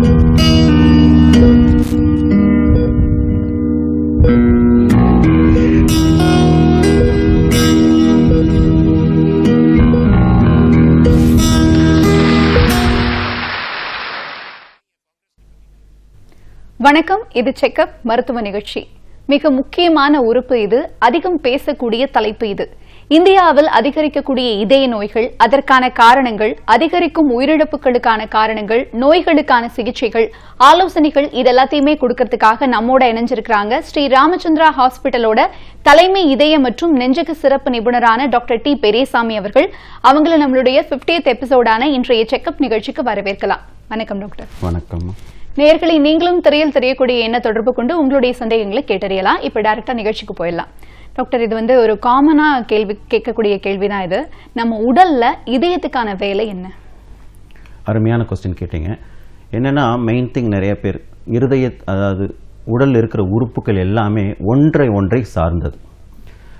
வணக்கம் இது செக்கப் மருத்துவ நிகழ்ச்சி. மிக முக்கியமான உறுப்பு இது அதிகம் பேசக்கூடிய தலைப்பு இது. இந்தியாவில் அதிகரிக்கக்கூடிய இதய நோய்கள் அதற்கான காரணங்கள் அதிகரிக்கும் உயிரிழப்புகளுக்கான காரணங்கள் நோய்களுக்கான சிகிச்சைகள் ஆலோசனைகள் இதெல்லாத்தையுமே கொடுக்கறதுக்காக நம்மோட இணைஞ்சிருக்கிறாங்க. ஸ்ரீ ராமச்சந்திரா ஹாஸ்பிட்டலோட தலைமை இதய மற்றும் நெஞ்சக சிறப்பு நிபுணரான டாக்டர் டி பெரியசாமி அவர்கள் அவங்கள நம்மளுடைய 50th எபிசோடான இன்றைய செக்அப் நிகழ்ச்சிக்கு வரவேற்கலாம். வணக்கம் டாக்டர். வணக்கம். நேர்களை நீங்களும் திரையில் தெரியக்கூடிய என்ன தொடர்பு கொண்டு உங்களுடைய சந்தேகங்களை கேட்டறியலாம். இப்ப டேரெக்டாக நிகழ்ச்சிக்கு போயிடலாம். டாக்டர் இது வந்து ஒரு காமனா கேள்வி கேட்கக்கூடிய கேள்விதான் இது. நம்ம உடல்ல இதயத்துக்கான வேலை என்ன? அருமையான கொஸ்டின் கேட்டீங்க. என்னன்னா மெயின் திங் நிறைய பேர் இருதய அதாவது உடலில் இருக்கிற உறுப்புகள் எல்லாமே ஒன்றை ஒன்றை சார்ந்தது.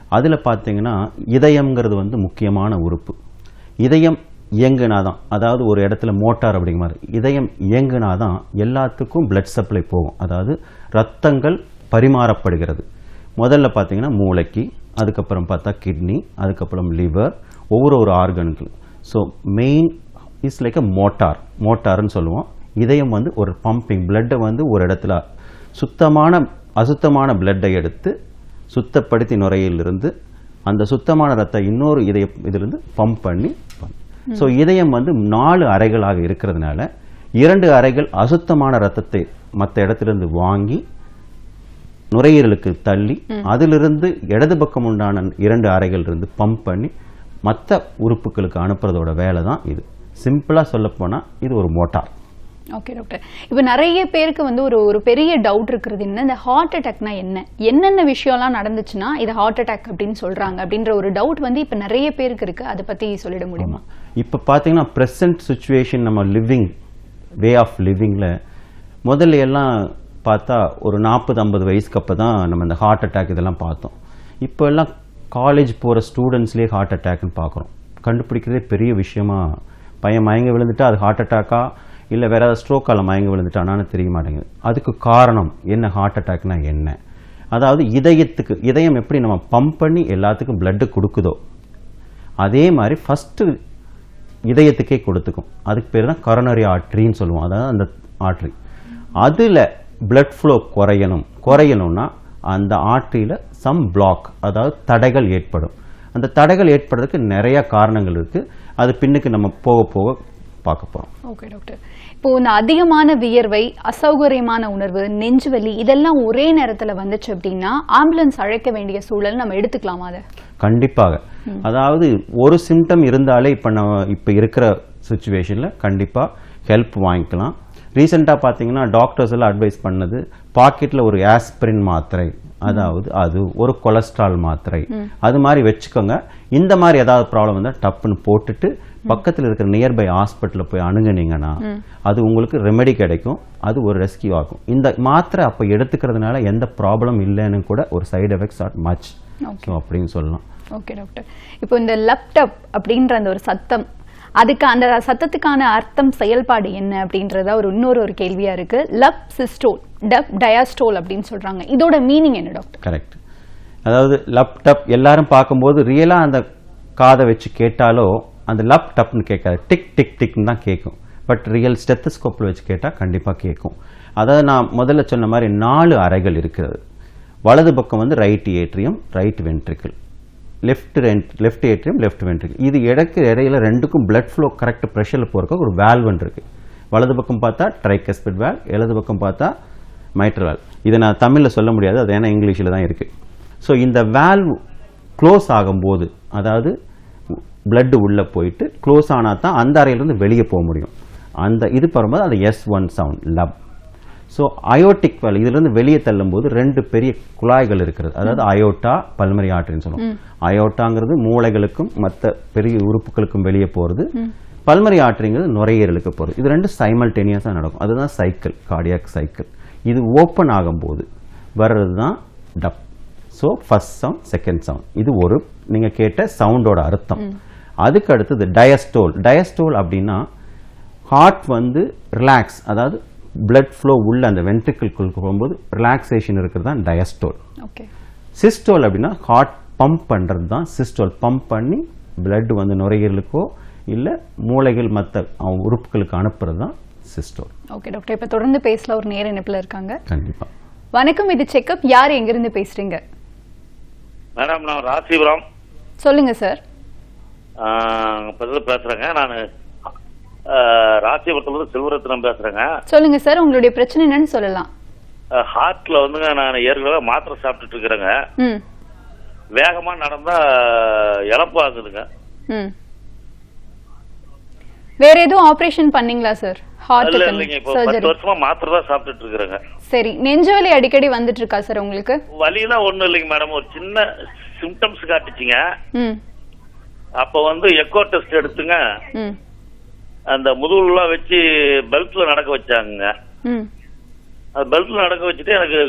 அதில் பார்த்தீங்கன்னா இதயம்ங்கிறது வந்து முக்கியமான உறுப்பு. இதயம் இயங்குனாதான் அதாவது ஒரு இடத்துல மோட்டார் அப்படிங்கிற மாதிரி இதயம் இயங்குனாதான் எல்லாத்துக்கும் பிளட் சப்ளை போகும். அதாவது ரத்தங்கள் பரிமாறப்படுகிறது. முதல்ல பார்த்தீங்கன்னா மூளைக்கு அதுக்கப்புறம் பார்த்தா கிட்னி அதுக்கப்புறம் லிவர் ஒவ்வொரு ஒரு ஆர்கனுக்கு so main is like a motor மோட்டார்னு சொல்லுவோம். இதயம் வந்து ஒரு பம்பிங் பிளட்டை வந்து ஒரு இடத்துல சுத்தமான அசுத்தமான பிளட்டை எடுத்து சுத்தப்படுத்தி நுரையிலிருந்து அந்த சுத்தமான ரத்தம் இன்னொரு இதய இதிலிருந்து பம்ப் பண்ணி ஸோ இதயம் வந்து நாலு அறைகளாக இருக்கிறதுனால இரண்டு அறைகள் அசுத்தமான ரத்தத்தை மற்ற இடத்திலிருந்து வாங்கி நுரையீரலுக்கு தள்ளி அதிலிருந்து இடது பக்கம் உண்டான இரண்டு அறைகள் இருந்து பம்ப் பண்ணி மற்ற உறுப்புகளுக்கு அனுப்புறதோட வேலை தான் இது சிம்பிளா சொல்ல இது ஒரு மோட்டார் ஓகே டாக்டர் இப்போ நிறைய பேருக்கு வந்து ஒரு ஒரு பெரிய டவுட் இருக்கிறது என்ன? இந்த ஹார்ட் அட்டாக்னா என்ன? என்னென்ன விஷயம்லாம் நடந்துச்சுன்னா இது ஹார்ட் அட்டாக் அப்படின்னு சொல்கிறாங்க அப்படின்ற ஒரு டவுட் வந்து இப்போ நிறைய பேருக்கு இருக்கு. அதை பற்றி சொல்லிட முடியுமா? இப்போ பார்த்தீங்கன்னா ப்ரெசன்ட் சுச்சுவேஷன் நம்ம லிவிங் வே ஆஃப் லிவிங்கில் முதல்ல எல்லாம் பார்த்தா ஒரு நாற்பது ஐம்பது வயசுக்கு அப்போ தான் நம்ம இந்த ஹார்ட் அட்டாக் இதெல்லாம் பார்த்தோம். இப்போ எல்லாம் காலேஜ் போகிற ஸ்டூடெண்ட்ஸ்லேயே ஹார்ட் அட்டாக்னு பார்க்குறோம். கண்டுபிடிக்கிறதே பெரிய விஷயமா பையன் மயங்க விழுந்துட்டு அது ஹார்ட் அட்டாக்காக இல்லை வேற ஏதாவது ஸ்ட்ரோக்கால் மயங்கி விழுந்துட்டானான்னு தெரிய மாட்டேங்குது. அதுக்கு காரணம் என்ன? ஹார்ட் அட்டாக்னா என்ன? அதாவது இதயத்துக்கு இதயம் எப்படி நம்ம பம்ப் பண்ணி எல்லாத்துக்கும் பிளட்டு கொடுக்குதோ அதே மாதிரி ஃபஸ்ட்டு இதயத்துக்கே கொடுத்துக்கும். அதுக்கு பேர் தான் கரோனரி ஆர்ட்ரின்னு சொல்லுவோம். அதாவது அந்த ஆர்ட்ரி அதில் பிளட் ஃப்ளோ குறையணும். குறையணும்னா அந்த ஆற்றியில் சம் பிளாக் அதாவது தடைகள் ஏற்படும். அந்த தடைகள் ஏற்படுறதுக்கு நிறைய காரணங்கள் இருக்குது அது பின்னுக்கு நம்ம போக போக பார்க்க போகிறோம் ஓகே டாக்டர் இப்போ இந்த அதிகமான வியர்வை அசௌகரியமான உணர்வு நெஞ்சுவலி இதெல்லாம் ஒரே நேரத்துல வந்துச்சு அப்படின்னா ஆம்புலன்ஸ் அழைக்க வேண்டிய சூழல் நம்ம எடுத்துக்கலாமா அதை? கண்டிப்பாக. அதாவது ஒரு சிம்டம் இருந்தாலே இப்போ நம்ம இப்போ இருக்கிற சுச்சுவேஷனில் கண்டிப்பாக ஹெல்ப் வாங்கிக்கலாம். ரீசெண்டாக பார்த்தீங்கன்னா டாக்டர்ஸ் எல்லாம் அட்வைஸ் பண்ணது பாக்கெட்டில் ஒரு ஆஸ்பிரின் மாத்திரை. அதாவது அது ஒரு கொலஸ்ட்ரால் மாத்திரை. அது மாதிரி வச்சுக்கோங்க. இந்த மாதிரி ஏதாவது ப்ராப்ளம் வந்தால் டப்புன்னு போட்டுட்டு பக்கத்தில் இருக்கிற நியர்பை ஹாஸ்பிட்டலில் போய் அணுகுனீங்கன்னா அது உங்களுக்கு ரெமெடி கிடைக்கும். அது ஒரு ரெஸ்கியூ ஆகும். இந்த மாத்திரை அப்போ எடுத்துக்கிறதுனால எந்த ப்ராப்ளம் இல்லைன்னு கூட ஒரு side effects at much so அப்படின்னு சொல்லலாம். ஓகே டாக்டர் இப்போ இந்த லேப்டாப் அப்படின்ற அந்த ஒரு சத்தம் அதுக்கு அந்த சத்தத்துக்கான அர்த்தம் செயல்பாடு என்ன அப்படின்றத ஒரு இன்னொரு ஒரு கேள்வியா இருக்கு. லப் சிஸ்டோல் டப் டயாஸ்டோல் அப்படின்னு சொல்கிறாங்க இதோட மீனிங் என்ன டாக்டர் கரெக்ட் அதாவது லேப்டாப் எல்லாரும் பார்க்கும்போது ரியலாக அந்த காதை வச்சு கேட்டாலோ அந்த லேப்டாப்னு கேட்காது. டிக் டிக் டிக்னு தான் கேட்கும். பட் ரியல் ஸ்டெத்தஸ்கோப்பில் வச்சு கேட்டால் கண்டிப்பாக கேட்கும். அதாவது நான் முதல்ல சொன்ன மாதிரி நாலு அறைகள் இருக்கிறது. வலது பக்கம் வந்து right atrium right ventricle left left atrium left ventricle இது இடக்கு இடையில ரெண்டுக்கும் பிளட் ஃப்ளோ கரெக்ட் ப்ரெஷரில் போகிறக்கு ஒரு வேல்வன் இருக்குது வலது பக்கம் பார்த்தா ட்ரைகஸ்பிட் வேல் இடது பக்கம் பார்த்தா மைட்ரல் இதை நான் தமிழில் சொல்ல முடியாது அது ஏன்னா இங்கிலீஷில் தான் இருக்குது ஸோ இந்த வேல்வ் க்ளோஸ் ஆகும்போது அதாவது blood உள்ளே போயிட்டு க்ளோஸ் ஆனால் தான் அந்த அறையிலிருந்து வெளியே போக முடியும். அந்த இது வரும்போது அது S one sound lub so aortic valve இதிலிருந்து வெளியே தள்ளும்போது ரெண்டு பெரிய குழாய்கள் இருக்கிறது. அதாவது அயோட்டா பல்மரி ஆர்டரின்னு சொல்லுவோம். அயோட்டாங்கிறது மூளைகளுக்கும் மற்ற பெரிய உறுப்புகளுக்கும் வெளியே போகிறது பல்மரி ஆர்டரிங்கிறது நுரையீரலுக்கு போகிறது இது ரெண்டு சைமல்டேனியஸாக நடக்கும். அதுதான் சைக்கிள் கார்டியாக் சைக்கிள் இது ஓப்பன் ஆகும்போது வர்றது தான் dub so first sound second sound இது ஒரு நீங்கள் கேட்ட சவுண்டோட அர்த்தம். அதுக்கு அடுத்தது டயஸ்டோல் டயஸ்டோல் அப்படின்னா ஹார்ட் வந்து ரிலாக்ஸ் அதாவது பிளட் ஃப்ளோ உள்ள அந்த வென்ட்ரிக்கிள்குள் போகும்போது ரிலாக்ஸேஷன் இருக்கிறது தான் டயஸ்டோல் ஓகே சிஸ்டோல் அப்படின்னா ஹார்ட் பம்ப் பண்ணுறது தான் சிஸ்டோல் பம்ப் பண்ணி பிளட் வந்து நுரையீரலுக்கோ இல்லை மூளைகள் மற்ற உறுப்புகளுக்கு அனுப்புறது தான் சிஸ்டோல் ஓகே டாக்டர் இப்ப தொடர்ந்து பேசல ஒரு நேர இணைப்புல இருக்காங்க. கண்டிப்பாக வணக்கம் இது செக்கப். யார் எங்கிருந்து பேசுறீங்க? மேடம் நான் ராசிபுரம். சொல்லுங்க சார் பதில் பேசுறேங்க. நான் ராசிபுரத்துலேருந்து செல்வரத்னம் பேசுறேங்க. சொல்லுங்க சார் உங்களுடைய பிரச்சனை என்னன்னு சொல்லலாம். ஹார்ட்ல வந்துங்க நான் ஏற்கனவே மாத்திரை சாப்பிட்டுட்டு இருக்கிறேங்க. ம். வேகமா நடந்தா இழப்பு ஆகுதுங்க. ம். வேற எதுவும் ஆபரேஷன் பண்ணீங்களா சார் இல்ல இல்லைங்க இப்போ ஹார்ட் பத்து சர்ஜரி வருஷமா மாத்திரை தான் சாப்பிட்டுட்டு இருக்கிறேங்க சரி நெஞ்சு வலி அடிக்கடி வந்துட்டு இருக்கா சார் உங்களுக்கு? வலிலாம் ஒண்ணும் இல்லைங்க மேடம் ஒரு சின்ன சிம்டம்ஸ் காட்டுச்சுங்க. அப்ப வந்து எக்கோ டெஸ்ட் எடுத்துங்க. அந்த முதுகுலாம் வச்சு பெல்ட்ல நடக்க வச்சாங்க அது பெல்ட்ல நடக்க வச்சுட்டு எனக்கு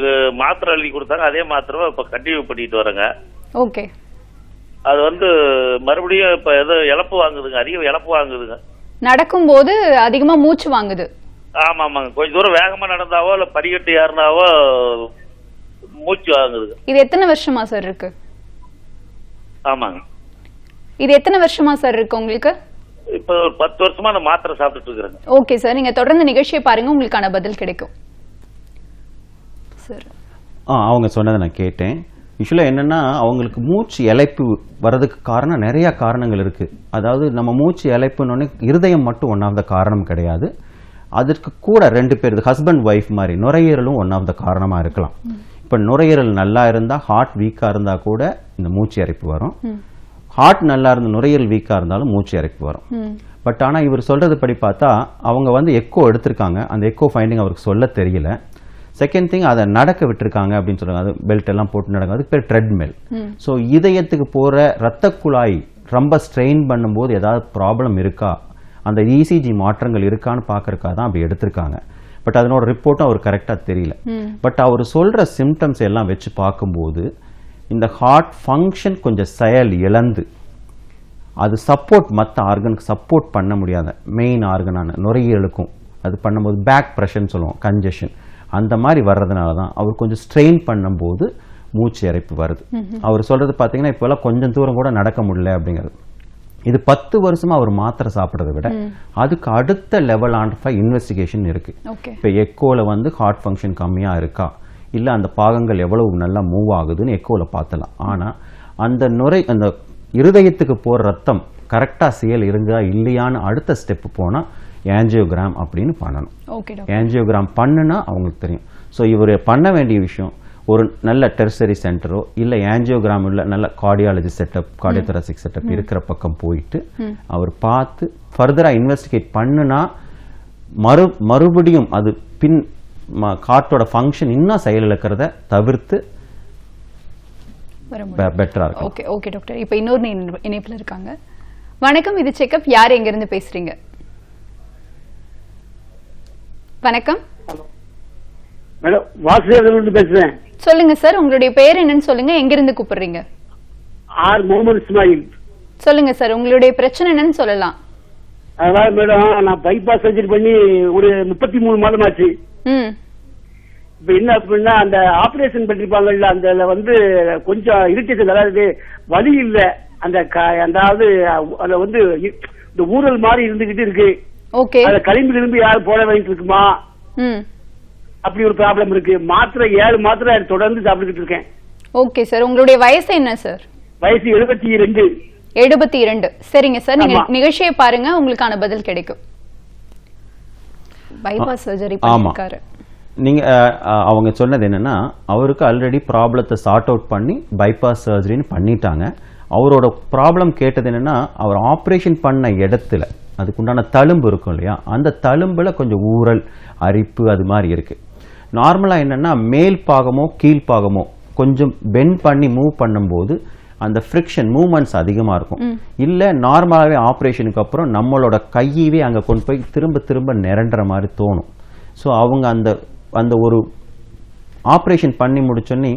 மாத்திரை எழுதி கொடுத்தாங்க. அதே மாத்திரை இப்ப கண்டினியூ பண்ணிட்டு வரேங்க. ஓகே. அது வந்து மறுபடியும் இப்ப ஏதோ இழப்பு வாங்குதுங்க அதிக இழப்பு வாங்குதுங்க. நடக்கும்போது அதிகமா மூச்சு வாங்குது. ஆமா ஆமாங்க கொஞ்சம் தூரம் வேகமா நடந்தாவோ இல்ல படிக்கட்டு ஏறினாவோ மூச்சு வாங்குதுங்க இது எத்தனை வருஷமா சார் இருக்கு? ஆமாங்க. இது எத்தனை வருஷமா சார் இருக்கு உங்களுக்கு? இப்ப ஒரு பத்து வருஷமா அந்த மாத்திரை சாப்பிட்டுட்டு இருக்கிறேங்க. Okay sir. நீங்க தொடர்ந்து நிகழ்ச்சியை பாருங்க உங்களுக்கான பதில் கிடைக்கும். சார். ஆ அவங்க சொன்னதை நான் கேட்டேன். யூஸ்வலாக என்னென்னா அவங்களுக்கு மூச்சு இழைப்பு வர்றதுக்கு காரணம் நிறைய காரணங்கள் இருக்குது அதாவது நம்ம மூச்சு இழைப்புன்னு இருதயம் மட்டும் ஒன் ஆஃப் த காரணம் கிடையாது. அதற்கு கூட ரெண்டு பேர் ஹஸ்பண்ட் ஒய்ஃப் மாதிரி நுரையீரலும் ஒன் ஆஃப் த காரணமாக இருக்கலாம். இப்போ நுரையீரல் நல்லா இருந்தால் ஹார்ட் வீக்காக இருந்தால் கூட இந்த மூச்சு இறைப்பு வரும். ஹார்ட் நல்லா இருந்த நுரையீரல் வீக்காக இருந்தாலும் மூச்சு இறைப்பு வரும். பட் ஆனால் இவர் சொல்றது படி பார்த்தா அவங்க வந்து எக்கோ எடுத்திருக்காங்க. அந்த எக்கோ ஃபைண்டிங் அவருக்கு சொல்ல தெரியல. செகண்ட் திங் அதை நடக்க விட்டுருக்காங்க அப்படின்னு சொல்றாங்க. அது பெல்ட் எல்லாம் போட்டு நடக்கும். அதுக்கு பேர் ட்ரெட்மில் ஸோ இதயத்துக்கு போகிற ரத்த குழாய் ரொம்ப ஸ்ட்ரெயின் பண்ணும்போது ஏதாவது ப்ராப்ளம் இருக்கா? அந்த இசிஜி மாற்றங்கள் இருக்கான்னு பார்க்கறக்கா தான் அப்படி எடுத்திருக்காங்க. பட் அதனோட ரிப்போர்ட்டும் அவர் கரெக்டாக தெரியல. பட் அவர் சொல்கிற சிம்டம்ஸ் எல்லாம் வச்சு பார்க்கும்போது இந்த ஹார்ட் ஃபங்க்ஷன் கொஞ்சம் செயல் இழந்து அது சப்போர்ட் மற்ற ஆர்கனுக்கு சப்போர்ட் பண்ண முடியாத மெயின் ஆர்கனான நுரையீரலுக்கும் அது பண்ணும்போது பேக் ப்ரெஷர்னு சொல்லுவோம் கன்ஜெஷன் அந்த மாதிரி வர்றதுனால தான் அவர் கொஞ்சம் ஸ்ட்ரெயின் பண்ணும்போது மூச்சு இறைப்பு வருது. அவர் சொல்றது பார்த்தீங்கன்னா இப்போல்லாம் கொஞ்சம் தூரம் கூட நடக்க முடியல அப்படிங்கிறது. இது பத்து வருஷமா அவர் மாத்திரை சாப்பிட்றதை விட அதுக்கு அடுத்த லெவல் ஆஃப் இன்வெஸ்டிகேஷன் இருக்கு. இப்போ எக்கோவில் வந்து ஹார்ட் ஃபங்க்ஷன் கம்மியாக இருக்கா? இல்லை அந்த பாகங்கள் எவ்வளவு நல்லா மூவ் ஆகுதுன்னு எக்கோவில் பார்த்தலாம். ஆனால் அந்த நுரை அந்த இருதயத்துக்கு போகிற ரத்தம் கரெக்டாக செயல் இருந்தா இல்லையான்னு அடுத்த ஸ்டெப் போனால் ஏஞ்சியோகிராம் அப்படின்னு பண்ணணும். ஏஞ்சியோகிராம் பண்ணுனா அவங்களுக்கு தெரியும். ஸோ இவர் பண்ண வேண்டிய விஷயம் ஒரு நல்ல டெர்சரி சென்டரோ இல்லை ஏஞ்சியோகிராம் உள்ள நல்ல கார்டியாலஜி செட்டப் கார்டியோதராசிக் செட்டப் இருக்கிற பக்கம் போயிட்டு அவர் பார்த்து ஃபர்தராக இன்வெஸ்டிகேட் பண்ணுனா மறு மறுபடியும் அது பின் கார்ட்டோட ஃபங்க்ஷன் இன்னும் செயலிழக்கிறத தவிர்த்து பெட்டராக இருக்கும். ஓகே ஓகே டாக்டர் இப்போ இன்னொரு இணை- இணைப்புல இருக்காங்க. வணக்கம் இது செக்கப். யார் எங்க இருந்து பேசுறீங்க? வணக்கம். மேடம் வாசுதேவன் பேசுறேன். சொல்லுங்க சார் உங்களுடைய பேர் என்னன்னு சொல்லுங்க எங்க இருந்து கூப்பிடுறீங்க? ஆர். முகமது இஸ்மாயில். சொல்லுங்க சார் உங்களுடைய பிரச்சனை என்னன்னு சொல்லலாம். அதாவது மேடம் நான் பைபாஸ் சர்ஜரி பண்ணி ஒரு முப்பத்தி மூணு மாதம் ஆச்சு ம். இப்ப என்ன அப்படின்னா அந்த ஆபரேஷன் பண்ணிருப்பாங்கல்ல அந்த வந்து கொஞ்சம் இரிட்டேஷன் அதாவது வலி இல்ல. அந்த அதாவது அத வந்து இந்த ஊரல் மாதிரி இருந்துகிட்டு இருக்கு. ஓகே. அத களிம்பு திரும்பி யாரும் போட வேண்டிட்டு இருக்குமா அப்படி ஒரு ப்ராப்ளம் இருக்கு. மாத்திரை ஏழு மாத்திரை தொடர்ந்து சாப்பிட்டுக்கிட்டு இருக்கேன். Okay sir. உங்களுடைய வயசு என்ன சார்? வயசு எழுபத்தி ரெண்டு எழுபத்தி இரண்டு. சரிங்க சார். நீங்க. நிகழ்ச்சியை பாருங்க. உங்களுக்கான பதில் கிடைக்கும். Bypass surgery. பண்ணிருக்காரு. நீங்கள் அவங்க சொன்னது என்னன்னா அவருக்கு ஆல்ரெடி ப்ராப்ளத்தை சார்ட் அவுட் பண்ணி பைபாஸ் சர்ஜரின்னு பண்ணிட்டாங்க. அவரோட ப்ராப்ளம் கேட்டது என்னன்னா அவர் ஆப்ரேஷன் பண்ண இடத்துல அதுக்குண்டான தழும்பு இருக்கும் இல்லையா? அந்த தழும்புல கொஞ்சம் ஊறல் அரிப்பு அது மாதிரி இருக்கு. நார்மலாக என்னன்னா மேல் பாகமோ கீழ் பாகமோ கொஞ்சம் பெண்ட் பண்ணி மூவ் பண்ணும்போது அந்த ஃப்ரிக்ஷன் மூமெண்ட்ஸ் அதிகமாக இருக்கும். இல்லை நார்மலாகவே ஆப்ரேஷனுக்கு அப்புறம் நம்மளோட கையவே அங்கே கொண்டு போய் திரும்ப திரும்ப நிரண்டுற மாதிரி தோணும். ஸோ அவங்க அந்த அந்த ஒரு ஆப்ரேஷன் பண்ணி முடிச்சோன்னே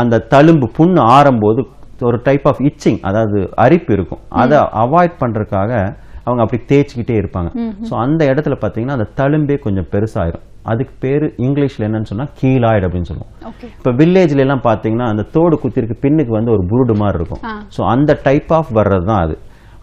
அந்த தழும்பு புண்ணு ஆறும்போது ஒரு டைப் ஆஃப் இச்சிங் அதாவது அரிப்பு இருக்கும். அதை அவாய்ட் பண்ணுறதுக்காக அவங்க அப்படி தேய்ச்சிக்கிட்டே இருப்பாங்க. ஸோ அந்த இடத்துல பார்த்தீங்கன்னா அந்த தழும்பே கொஞ்சம் பெருசாயிரும். அதுக்கு பேர் இங்கிலீஷில் என்னன்னு சொன்னால் கீழாய்டு அப்படின்னு சொல்லுவோம். இப்போ வில்லேஜ்ல எல்லாம் பார்த்தீங்கன்னா அந்த தோடு குத்திருக்கு பின்னுக்கு வந்து ஒரு புருடு மாதிரி இருக்கும். ஸோ அந்த டைப் ஆஃப் வர்றது தான் அது.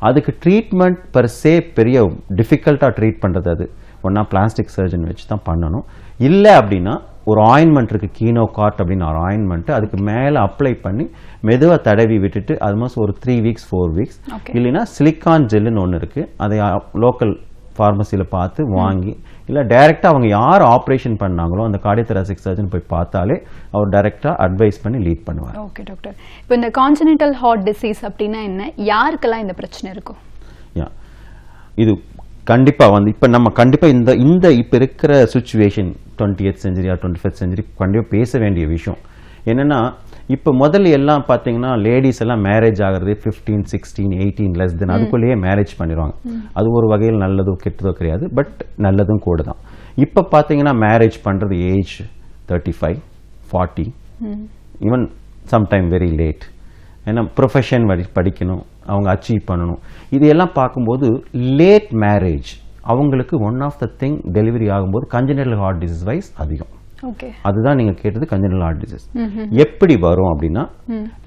அதுக்கு ட்ரீட்மெண்ட் per se பெரிய டிஃபிகல்ட்டாக ட்ரீட் பண்ணுறது அது. ஒன்றா பிளாஸ்டிக் சர்ஜன் வச்சு தான் பண்ணணும். இல்லை அப்படின்னா ஒரு ஆயின்மெண்ட் இருக்கு கீனோ காட் அப்படின்னு ஒரு ஆயின்மெண்ட் அதுக்கு மேலே அப்ளை பண்ணி மெதுவாக தடவி விட்டுட்டு ஆல்மோஸ்ட் ஒரு த்ரீ வீக்ஸ் ஃபோர் வீக்ஸ். இல்லைன்னா சிலிக்கான் ஜெல்லுன்னு ஒன்று இருக்கு. அதை லோக்கல் ஃபார்மசியில் பார்த்து வாங்கி இல்லை டைரெக்டாக அவங்க யார் ஆப்ரேஷன் பண்ணாங்களோ அந்த கார்டியோதராசிக் சர்ஜன் போய் பார்த்தாலே அவர் டைரெக்டாக அட்வைஸ் பண்ணி லீட் பண்ணுவார். ஓகே டாக்டர் இப்போ இந்த கான்ஜெனிட்டல் ஹார்ட் டிசீஸ் அப்படின்னா என்ன? யாருக்கெல்லாம் இந்த பிரச்சனை இருக்கும்? யா இது கண்டிப்பாக வந்து இப்போ நம்ம கண்டிப்பாக இந்த இந்த இப்போ இருக்கிற situation twenty eighth century twenty first century கண்டிப்பாக பேச வேண்டிய விஷயம். என்னென்னா இப்போ முதல்ல எல்லாம் பார்த்தீங்கன்னா லேடிஸ் எல்லாம் மேரேஜ் ஆகிறது fifteen sixteen eighteen less then அதுக்குள்ளேயே மேரேஜ் பண்ணிடுவாங்க. அது ஒரு வகையில் நல்லதோ கெட்டதோ கிடையாது. பட் நல்லதும் கூட தான் இப்போ பார்த்தீங்கன்னா மேரேஜ் பண்ணுறது age thirty five forty even sometime very late ஏன்னா ப்ரொஃபஷன் படிக்கணும் அவங்க அச்சீவ் பண்ணணும். இதையெல்லாம் பார்க்கும்போது லேட் மேரேஜ் அவங்களுக்கு one of the thing delivery ஆகும்போது கஞ்சனல் ஹார்ட் டிசீஸ் வைஸ் அதிகம். ஓகே அதுதான் நீங்க கேட்டது கஞ்சனல் ஹார்ட் டிசீஸ் எப்படி வரும் அப்படின்னா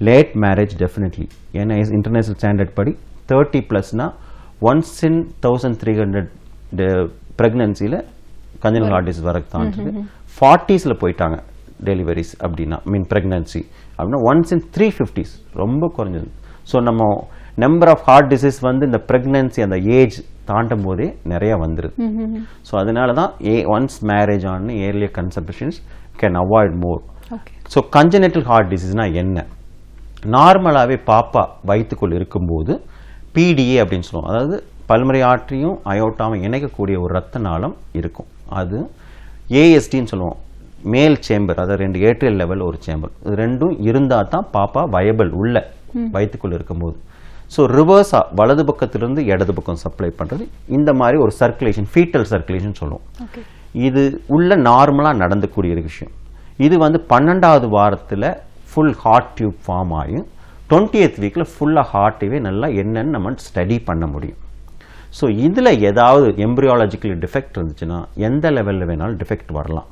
லேட் மேரேஜ் டெஃபினெட்லி ஏன்னா இன்டர்நேஷனல் ஸ்டாண்டர்ட் படி thirty ப்ளஸ்னா once in thousand three hundred ப்ரெக்னன்சியில் congenital heart disease வரக்கு தான் ஃபார்ட்டிஸில் போயிட்டாங்க டெலிவரிஸ் அப்படின்னா மீன் ப்ரெக்னன்சி அப்படின்னா ஒன்ஸ் இன் த்ரீ ஃபிஃப்டிஸ் ரொம்ப குறைஞ்சது. ஸோ நம்ம நம்பர் ஆஃப் ஹார்ட் டிசீஸ் வந்து இந்த ப்ரெக்னன்சி அந்த ஏஜ் தாண்டும் போதே நிறைய வந்துருது. ஸோ அதனால தான் a once marriage on earlier consultations can avoid more so congenital heart டிசீஸ்னா என்ன? நார்மலாகவே பாப்பா வயிற்றுக்குள் இருக்கும்போது பிடிஏ அப்படின்னு சொல்லுவோம். அதாவது பல்மறை ஆற்றியும் அயோட்டாவும் இணைக்கக்கூடிய ஒரு ரத்த நாளம் இருக்கும். அது ஏஎஸ்டின்னு சொல்லுவோம். மேல் சேம்பர் அதாவது ரெண்டு ஏட்ரியல் லெவல் ஒரு சேம்பர் இது ரெண்டும் இருந்தால் தான் பாப்பா வயபிள் உள்ள வயிற்றுக்குள் இருக்கும்போது. ஸோ ரிவர்ஸாக வலது பக்கத்திலிருந்து இடது பக்கம் சப்ளை பண்ணுறது இந்த மாதிரி ஒரு சர்க்குலேஷன் ஃபீட்டல் சர்க்குலேஷன் சொல்லுவோம். இது உள்ள நார்மலாக நடந்துக்கூடிய ஒரு விஷயம். இது வந்து பன்னெண்டாவது வாரத்தில் ஃபுல் ஹார்ட் டியூப் ஃபார்ம் ஆகும் டுவெண்ட்டி எய்த் வீக்கில் ஃபுல்லாக ஹார்ட்டையே நல்லா என்னன்னு நம்ம ஸ்டடி பண்ண முடியும். ஸோ இதில் ஏதாவது எம்ப்ரியாலஜிக்கல் டிஃபெக்ட் இருந்துச்சுன்னா எந்த லெவலில் வேணாலும் டிஃபெக்ட் வரலாம்.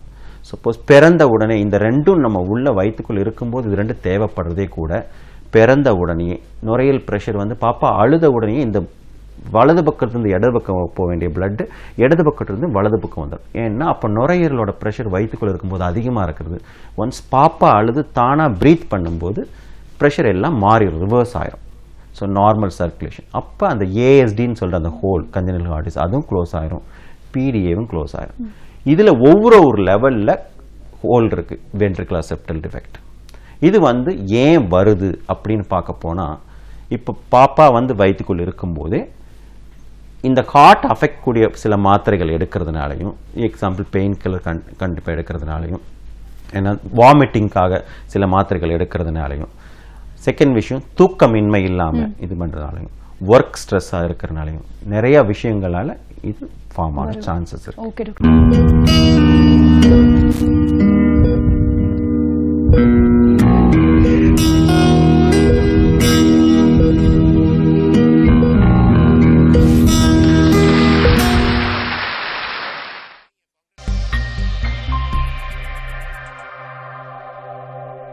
சப்போஸ் பிறந்த உடனே இந்த ரெண்டும் நம்ம உள்ள வயிற்றுக்குள் இருக்கும்போது இது ரெண்டும் தேவைப்படுறதே கூட பிறந்த உடனே நுரையீரல் ப்ரெஷர் வந்து பாப்பா அழுத உடனே இந்த வலது பக்கத்துலேருந்து இடது பக்கம் போக வேண்டிய blood இடது பக்கத்துலேருந்து வலது பக்கம் வந்துடும் ஏன்னா அப்போ நுரையீரலோட ப்ரெஷர் வயிற்றுக்குள்ள இருக்கும்போது அதிகமாக இருக்கிறது. ஒன்ஸ் பாப்பா அழுது தானாக ப்ரீத் பண்ணும்போது ப்ரெஷர் எல்லாம் மாறிடும் ரிவர்ஸ் ஆயிரும். ஸோ நார்மல் சர்க்குலேஷன் அப்போ அந்த ஏஎஸ்டின்னு சொல்கிற அந்த ஹோல் கஞ்சனல் ஹார்டிஸ் அதுவும் க்ளோஸ் ஆயிரும். பிடிஏவும் க்ளோஸ் ஆயிரும். இதில் ஒவ்வொரு ஒரு லெவலில் ஹோல் இருக்கு வென்ட்ரிகுலர் செப்டல் டிஃபெக்ட் இது வந்து ஏன் வருது அப்படின்னு பார்க்க போனால் இப்போ பாப்பா வந்து வயிற்றுக்குள் இருக்கும்போதே இந்த ஹார்ட் அஃபெக்ட் கூடிய சில மாத்திரைகள் எடுக்கிறதுனாலையும் எக்ஸாம்பிள் பெயின் கில்லர் கண் கண்டிப்பாக எடுக்கிறதுனாலையும் ஏன்னா வாமிட்டிங்காக சில மாத்திரைகள் எடுக்கிறதுனாலையும் செகண்ட் விஷயம் தூக்கமின்மை இல்லாமல் இது பண்ணுறதுனாலையும் ஒர்க் ஸ்ட்ரெஸ்ஸாக இருக்கிறதுனாலையும் நிறைய விஷயங்களால இது ஃபார்ம் ஆக சான்சஸ் இருக்கு. Okay doctor